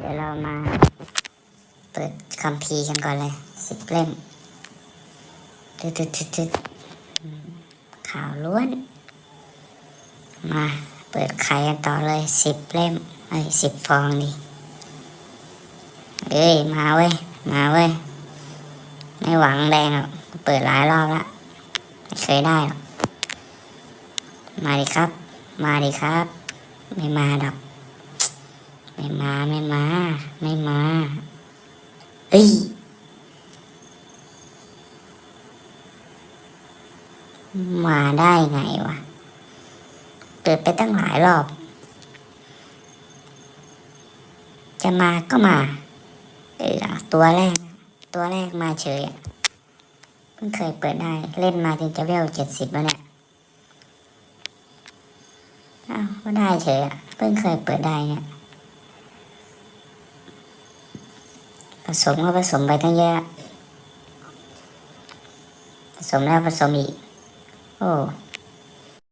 เดี๋ยวเรามา เปิดคัมภีร์กันก่อนเลยสิบเล่มตึ๊ดตึ๊ดตึ๊ดตึ๊ดข่าวล้วน มาเปิดไข่กันต่อเลยสิบเล่มไอ้สิบฟองดิเอ้ย มาเว้ย มาเว้ย ไม่หวังแดงหรอกเปิดหลายรอบละไม่เคยได้หรอกมาดิครับ มาดิครับ ไม่มาดอก ไม่มาไม่มา ไม่มาเอ้ยมาได้ไงวะ เปิดไปตั้งหลายรอบ จะมาก็มา เออตัวแรก ตัวแรกมาเฉยอะเพิ่งเคยเปิดได้ เล่นมาจนจะเวลเจ็ดสิบแล้วเนี่ยอ้าวก็ได้เฉยอะเพิ่งเคยเปิดได้เนี่ย สมก็ผสมไปตั้งเยอะผสมแล้วผสมอีก โอ้